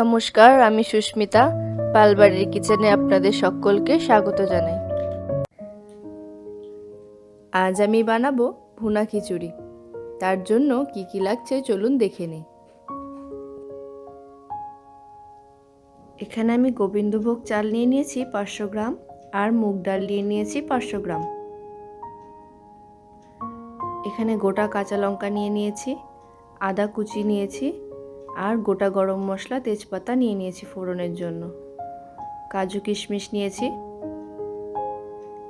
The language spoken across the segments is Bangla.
নমস্কার, আমি সুস্মিতা, পালবাড়ির কিচেনে আপনাদের সকলকে স্বাগত জানাই। আজ আমি বানাবো ভুনা খিচুড়ি। তার জন্য কি কি লাগছে চলুন দেখে নিই। এখানে আমি গোবিন্দভোগ চাল নিয়ে নিয়েছি পাঁচশো গ্রাম আর মুগ ডাল নিয়ে নিয়েছি পাঁচশো গ্রাম। এখানে গোটা কাঁচা লঙ্কা নিয়ে নিয়েছি, আদা কুচি নিয়েছি আর গোটা গরম মশলা তেজপাতা নিয়ে নিয়েছি ফোড়নের জন্য। কাজু কিশমিশ নিয়েছি।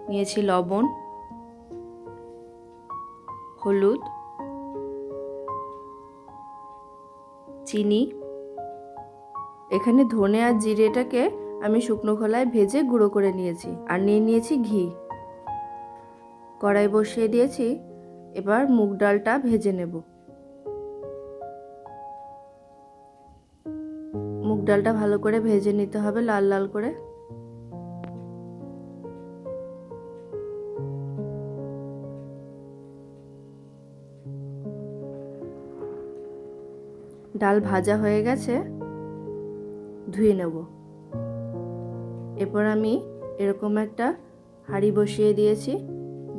নিয়েছি লবণ। হলুদ। চিনি। এখানে ধনে আর জিরেটাকে আমি শুকনো খোলায় ভেজে গুঁড়ো করে নিয়েছি আর নিয়ে নিয়েছি ঘি। কড়াই বসিয়ে দিয়েছি। এবার মুগ ডালটা ভেজে নেব। ডালটা ভালো করে ভেজে নিতে হবে, লাল লাল করে। ডাল ভাজা হয়ে গেছে, ধুয়ে নেব। এরপর আমি এরকম একটা হাঁড়ি বসিয়ে দিয়েছি,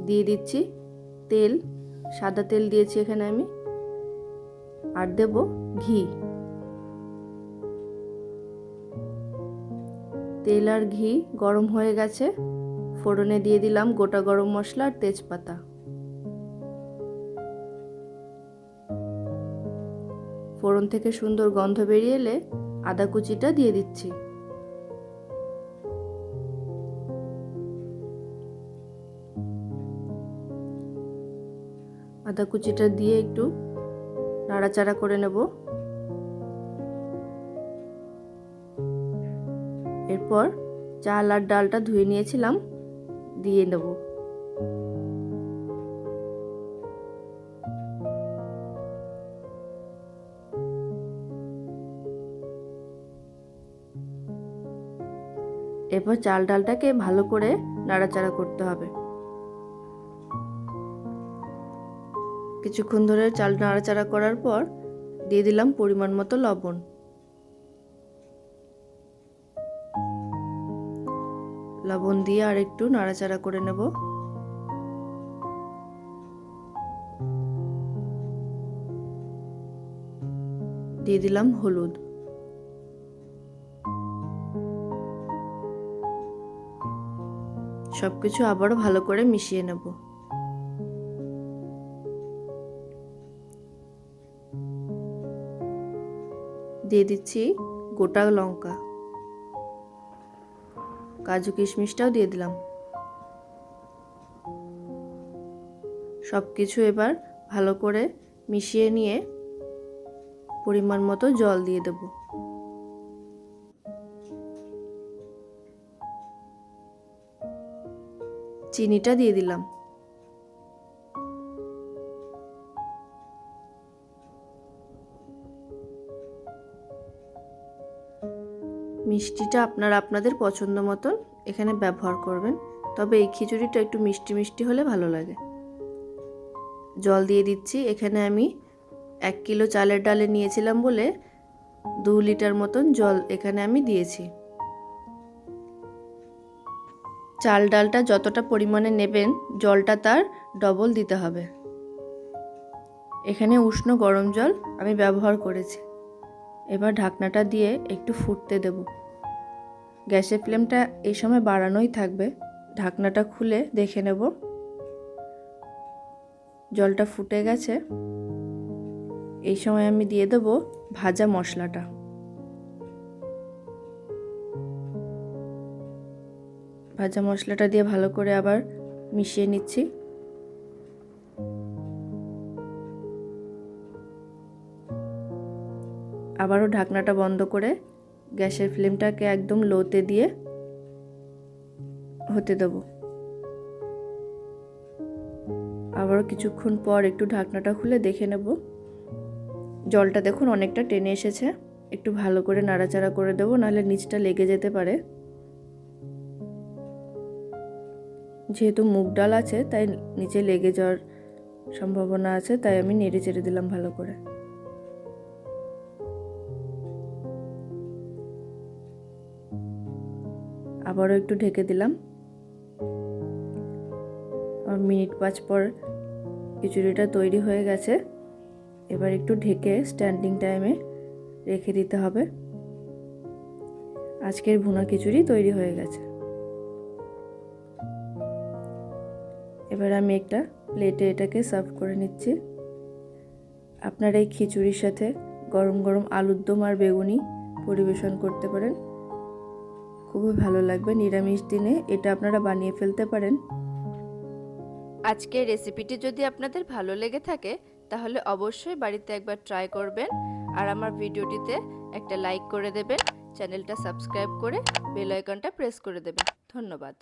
দিয়ে দিচ্ছি তেল, সাদা তেল দিয়েছি এখানে আমি, আর দেব ঘি। তেল আর ঘি গরম হয়ে গেছে। ফোড়নে দিয়ে দিলাম গোটা গরম মশলা আর তেজপাতা। ফোড়ন থেকে সুন্দর গন্ধ বেরিয়ে এলে আদা কুচিটা দিয়ে দিচ্ছি। আদা কুচিটা দিয়ে একটু নাড়াচাড়া করে নেব। এরপর চাল আর ডালটা ধুয়ে নিয়েছিলাম, দিয়ে নেব। এরপর চাল ডালটাকে ভালো করে নাড়াচাড়া করতে হবে। কিছুক্ষণ ধরে চাল নাড়াচাড়া করার পর দিয়ে দিলাম পরিমাণ মতো লবণ। লবণ দিয়ে আর একটু নাড়াচাড়া করে নেব। দিয়ে দিলাম হলুদ। সবকিছু আবারও ভালো করে মিশিয়ে নেব। দিয়ে দিচ্ছি গোটা লঙ্কা। কাজু কিশমিশটাও দিয়ে দিলাম। সব কিছু এবার ভালো করে মিশিয়ে নিয়ে পরিমাণ মতো জল দিয়ে দেব। চিনিটা দিয়ে দিলাম। মিষ্টিটা আপনারা আপনাদের পছন্দ মতন এখানে ব্যবহার করবেন। তবে এই খিচুড়িটা একটু মিষ্টি মিষ্টি হলে ভালো লাগে। জল দিয়ে দিচ্ছি। এখানে আমি এক কিলো চালের ডালে নিয়েছিলাম বলে দু লিটার মতন জল এখানে আমি দিয়েছি। চাল ডালটা যতটা পরিমাণে নেবেন, জলটা তার ডবল দিতে হবে। এখানে উষ্ণ গরম জল আমি ব্যবহার করেছি। এবার ঢাকনাটা দিয়ে একটু ফুটতে দেব। গ্যাসের ফ্লেমটা এই সময় বাড়ানোই থাকবে। ঢাকনাটা খুলে দেখে নেব। জলটা ফুটে গেছে। এই সময় আমি দিয়ে দেব ভাজা মশলাটা। ভাজা মশলাটা দিয়ে ভালো করে আবার মিশিয়ে নিচ্ছি। আবারও ঢাকনাটা বন্ধ করে গ্যাসের ফ্লেমটাকে একদম লোতে দিয়ে হতে দেব। আবারও কিছুক্ষণ পর একটু ঢাকনাটা খুলে দেখে নেব। জলটা দেখুন অনেকটা টেনে এসেছে। একটু ভালো করে নাড়াচাড়া করে দেবো, নাহলে নিচটা লেগে যেতে পারে। যেহেতু মুগ ডাল আছে, তাই নিচে লেগে যাওয়ার সম্ভাবনা আছে, তাই আমি নেড়ে চেড়ে দিলাম ভালো করে। আবারও একটু ঢেকে দিলাম। মিনিট পাঁচ পর খিচুড়িটা তৈরি হয়ে গেছে। এবার একটু ঢেকে স্ট্যান্ডিং টাইমে রেখে দিতে হবে। আজকের ভুনা খিচুড়ি তৈরি হয়ে গেছে। এবার আমি একটা প্লেটে এটাকে সার্ভ করে নিচ্ছি। আপনারা এই খিচুড়ির সাথে গরম গরম আলুর দম আর বেগুনি পরিবেশন করতে পারেন। খুবই ভালো লাগবে নিরামিষ দিনে। এটা আপনারা বানিয়ে ফেলতে পারেন। আজকের রেসিপিটি যদি আপনাদের ভালো লেগে থাকে, তাহলে অবশ্যই বাড়িতে একবার ট্রাই করবেন। আর আমার ভিডিওটিতে একটা লাইক করে দেবেন। চ্যানেলটা সাবস্ক্রাইব করে বেল আইকনটা প্রেস করে দেবেন। ধন্যবাদ।